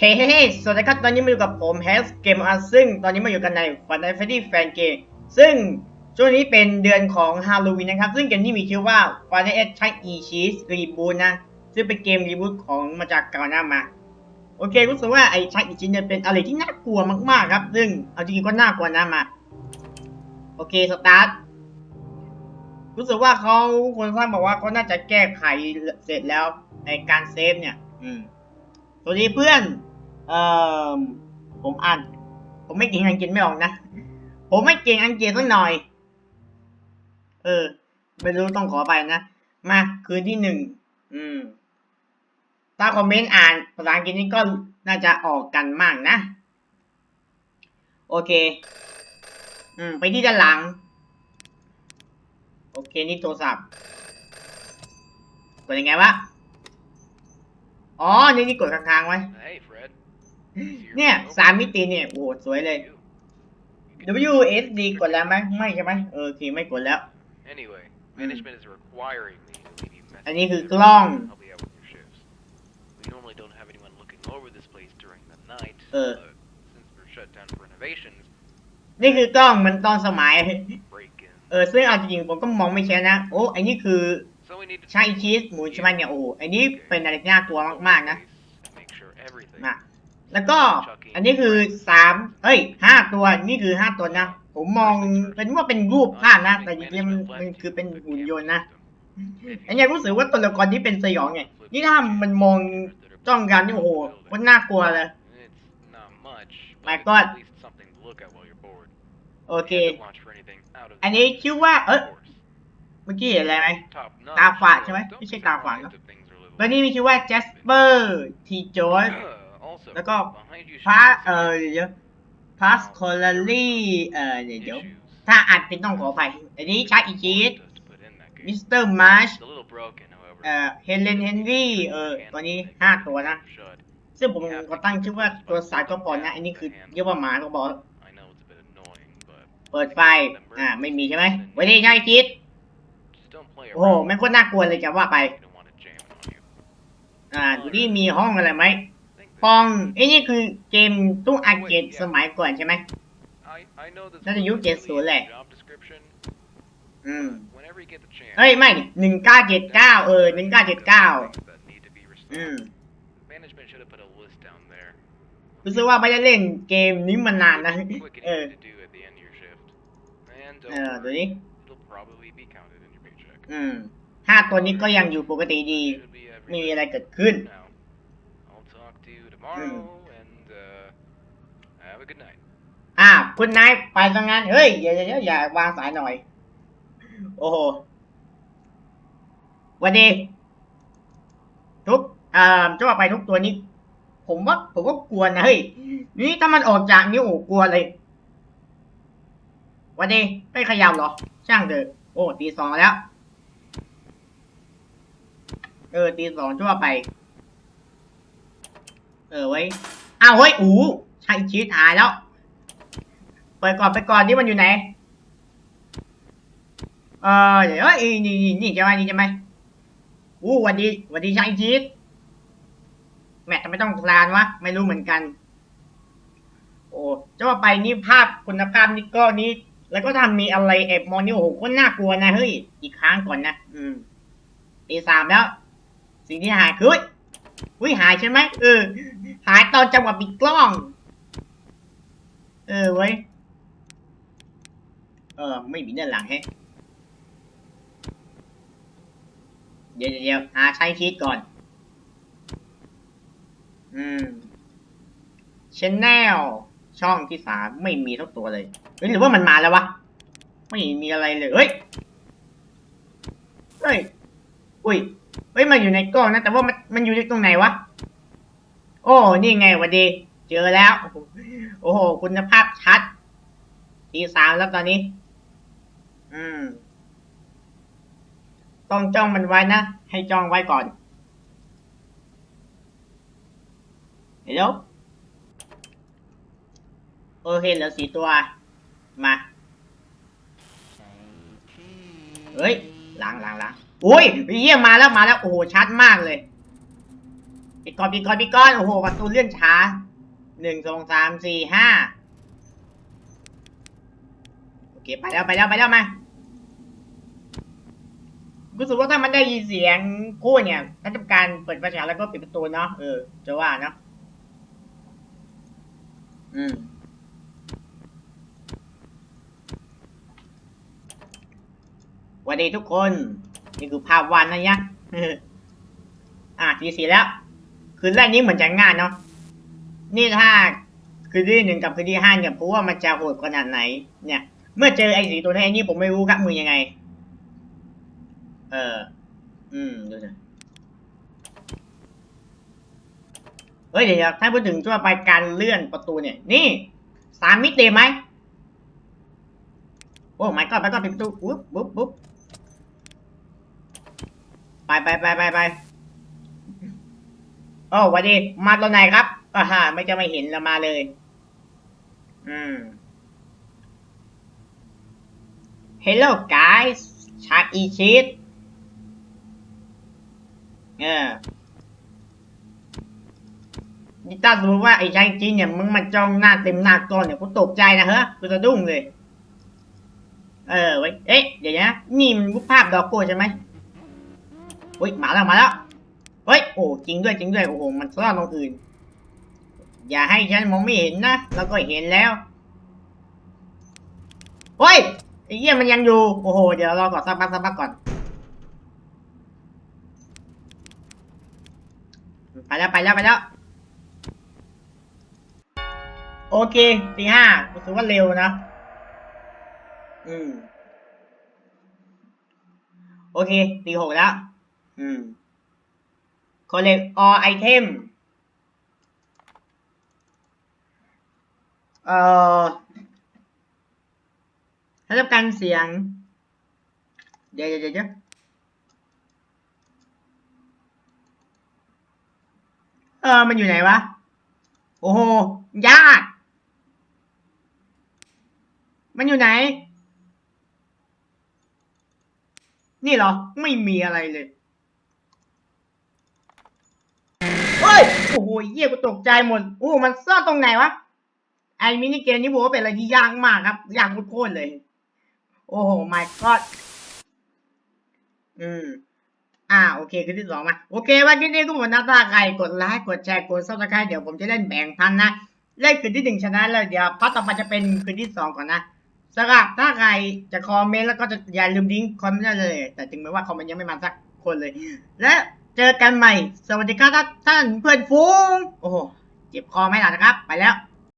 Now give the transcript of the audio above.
เฮ้เฮ้เฮ้สวัสดีครับ ตอนนี้มาอยู่กับผมแฮสเกมอาซึ่งตอนนี้มาอยู่กันในวันไนฟดี้แฟนเกมซึ่งช่วงนี้เป็นเดือนของฮาโลวีนนะครับ ซึ่งเกมนี้มีชื่อว่าฟาเนเอชักอีชีสรีบูนะ ซึ่งเป็นเกมรีบูทของมาจากเก่าหน้ามา โอเค รู้สึกว่าไอชักอีชีสเนี่ยเป็นอะไรที่น่ากลัวมากๆครับ ซึ่งเอาจริงๆก็น่ากลัวนะมา โอเค สตาร์ท รู้สึกว่าเขาคนสร้างบอกว่าเขาน่าจะแก้ไขเสร็จแล้วในการเซฟเนี่ย อืมสวัสดีเพื่อน เอ่อผมอ่าน ผมไม่เก่งอังกฤษไม่ออกนะ ผมไม่เก่งอังกฤษสักหน่อย เออ ไม่รู้ต้องขอไปนะ มาคืนที่หนึ่ง อืม ถ้าคอมเมนต์อ่านภาษาอังกฤษนี่ก็น่าจะออกกันมากนะ โอเค อืม ไปที่ด้านหลัง โอเค นี่โทรศัพท์กดยังไงวะ อ๋อ นี่นี่กดค้างๆไว้ Hey, Fred. เนี่ยสามมิติเนี่ยโอ้โหสวยเลย WSD กดแล้วไหมไม่ใช่ไหมเออโอเคไม่กดแล้ว Anyway, management is requiring me to leave you อันนี้ messages คือกล้อง to help you out with your shifts. We normally don't have anyone looking over this place during the night, Uh. but since we're shut down for renovations, นี่คือกล้องมันตอนสมัย break in. เออซึ่งเอาจริงๆผมก็มองไม่ใช่นะ โอ้ไอันนี้คือ So we need to ใช่ชีสหมูใช่ไหมเนี่ยโอ้ไอันนี้เป็นอะไรที่น่ากลัวมากๆนะ and make sure everything นะ แล้วก็อันนี้คือสามเอ้ยห้าตัวนี่คือห้าตัวนะ ผมมองเป็นว่าเป็นรูปภาพนะ แต่จริงๆมันคือเป็นหุ่นยนต์นะอันนี้รู้สึกว่าตัวละครที่เป็นสยองไงนี่ถ้ามันมองจ้องกันนี่โอ้โหมันน่ากลัวเลย It's not much, My but it's God. at least something to look at while you're bored. โอเค อันนี้ชื่อว่า เอ้ย the course. เมื่อกี้เห็นอะไรไหมตาฝาดใช่ไหมไม่ใช่ตาฝาดเนอะแล้วนี่มีชื่อว่า Jasper T. George Uh, also, แล้วก็ behind you พา should be เออ some เดี๋ยว Pascolari เอ่อเดี๋ยวเดี๋ยว issues. ถ้าอ่านเป็นต้องขออภัยอันนี้ชาอีชีส Does to put in that มิ case. สเตอร์มาร์ช It's a little broken, however. เอ่อเฮเลนเฮนรี่เออตัวนี้ห้าตัวนะ Shut. ซึ่งผมก็ตั้งชื่อว่าตัวสายก็พอนะอันนี้คือเรียกว่าหมาก็บอก I know it's a bit annoying, but เปิดไฟ อ่า ไม่มีใช่ไหมวันนี้ชาอีชีส just don't play โอ้โห around. แม่งโคตรน่ากลัวเลยจะว่าไป You don't want it jamming on you. อ่า ดูที่มีห้องอะไรไหม Think ปอง this- ไอ้นี่คือเกมตู้อาร์เคดสมัยก่อนใช่ไหม I I know this น่าจะ wasn't ยุค really 70แหละ in the job description. อืม Whenever you get the chance. เฮ้ย ไม่หนึ่งเก้าเจ็ดเก้าเออหนึ่งเก้าเจ็ดเก้า things that need to be restored. อืม Management should have put a list down there. รู้สึกว่าไม่ได้เล่นเกมนี้มานานนะ Quick and เออ easy to do at the end of your shift. And เอ don't อดู worry, นี่ it'll probably be counted in your paycheck. อืมห้าตัวนี้ก็ยังอยู่ปกติดี Should be ไม่มี everything อะไรเกิดขึ้น now. I'll talk to you tomorrow and uh, have a good night. อ่าคุณนายไปทำงานเฮ้ยอย่าอย่าอย่าวางสายหน่อย โอ้โหวันดีทุกอ่อจะว่าไปทุกตัวนี้ ผมว่าผมก็กลัวนะเฮ้ยนี่ถ้ามันออกจากนิ้วโอ้กลัวเลยวันดีไม่ขยับหรอ ช่างเถอะโอ้ตีสองแล้ว เออตีสองชั่วไป เออไว้อ้าวเฮ้ยอูใช่ชีตหายแล้วเปิดก่อนไปก่อนนี่มันอยู่ไหนเออเดี๋ยวเอ้ยนี่นี่นี่ใช่ไหมนี่ใช่ไหมอู้หวันดีวันดีช่ชีตแม่ทำไมต้องคลานวะไม่รู้เหมือนกัน โอ้จะว่าไปนี่ภาพคุณภาพนี่ก็นี้แล้วก็ทำมีอะไรแอบมองนี่โอ้โหก็น่ากลัวนะเฮ้ยอีกครั้งก่อนนะ อืมตีสามแล้ว สิ่งที่หายคือ เฮ้ยอุ้ยหายใช่ไหมเออ หายตอนจังหวะปิดกล้อง เออเว้ยเออ ไม่มีด้านหลังแฮะเดี๋ยวเดี๋ยวหาใช้ชีตก่อน อืมชแนลช่องที่สามไม่มีทั้งตัวเลยเฮ้ยหรือว่ามันมาแล้ววะ ไม่มีอะไรเลย เฮ้ย เฮ้ย อุ้ย เฮ้ยมันอยู่ในกล้องนะแต่ว่ามันมันอยู่ตรงไหนวะโอ้นี่ไงวันดี เจอแล้ว โอ้โหคุณภาพชัดทีสามแล้วตอนนี้ อืม ต้องจ้องมันไว้นะ ให้จ้องไว้ก่อนเห็นแล้วโอเคเหลือสี่ตัว มา เฮ้ยหลังหลังหลัง โอ้ยเยี่ยมมาแล้วมาแล้วโอ้โหชัดมากเลยปิดก่อนปิดก่อนปิดก่อนโอ้โหประตูเลื่อนช้าหนึ่งสองสามสี่ห้าโอเคไปแล้วไปแล้วไปแล้วมารู้สึกว่าถ้ามันได้ยินเสียงคู่เนี่ยถ้าทำการเปิดประตูแล้วก็ปิดประตูเนาะเออจะว่าเนาะอืมสวัสดีทุกคน นี่คือภาพวาดนะยะอะทีสีแล้ว คืนแรกนี้เหมือนจะง่ายเนาะ นี่ถ้าคืนที่หนึ่งกับคืนที่ห้าเนี่ยเพราะว่ามันจะโหดขนาดไหน เนี่ย เมื่อเจอไอ้สีตัวนี้นี่ผมไม่รู้กับมือยังไง เออ อืม ดูสิเฮ้ยเดี๋ยวถ้าพูดถึงช่วงไปการเลื่อนประตูเนี่ย นี่สามมิติไหมโอ้ my god ไปก็ปิดประตูปุ๊บปุ๊บปุ๊บ ไปไปไปไปไปโอ้วัสดี มาตอนไหนครับอ่าฮะไม่จะไม่เห็นแล้วมาเลย อืม Hello guys ชาอีชีตเออนี่ถ้าสมมติว่าไอ้ชายจีนเนี่ยมึงมาจ้องหน้าเต็มหน้าก้อนเนี่ยกูตกใจนะเฮ้ยกูจะดุ้งเลย เออไว้เอ๊ะเดี๋ยวนะนี่มันรูปภาพดอกโก้ใช่ไหม เฮ้ยมาแล้วมาแล้วเฮ้ยโอ้จริงด้วยจริงด้วยโอ้โหมันซ่อนตรงอื่น อย่าให้ฉันมองไม่เห็นนะแล้วก็เห็นแล้วเฮ้ยไอ้เหี้ยมันยังอยู่โอ้โหเดี๋ยวรอก่อนสักพักสักพักก่อนไปแล้วไปแล้วไปแล้วโอเคตีห้ารู้สึกว่าเร็วนะ อืม โอเคตีหกแล้ว อืม collect all item เอ่อถ้าต้องการเสียง เดี๋ยวเดี๋ยวเดี๋ยวเออ มันอยู่ไหนวะ โอ้โห ยาก มันอยู่ไหน นี่เหรอ ไม่มีอะไรเลย เฮ้ย โอ้โหเยี่ยกูตกใจหมดโอ้มันซ่อนตรงไหนวะ ไอ้มินิเกมนี้ผมว่าเป็นอะไรที่ยากมากครับ ยากโคตรเลย โอ้โห my god อืมอ่าโอเคคืนที่สองมา โอเควันนี้ทุกคนนะถ้าใครกดไลค์กดแชร์กดซับสไครต์เดี๋ยวผมจะเล่นแบ่งพันนะเล่นคืนที่หนึ่งชนะแล้วเดี๋ยวพัดต่อไปจะเป็นคืนที่สองก่อนนะสำหรับถ้าใครจะคอมเมนต์แล้วก็จะอย่าลืมลิงคอมเมนต์เลย แต่ถึงแม้ว่าคอมเมนต์ยังไม่มาสักคนเลย และ เจอกันใหม่ สวัสดีครับท่านเพื่อนฟูง โอ้โห เจ็บคอไหมล่ะนะครับ ไปแล้ว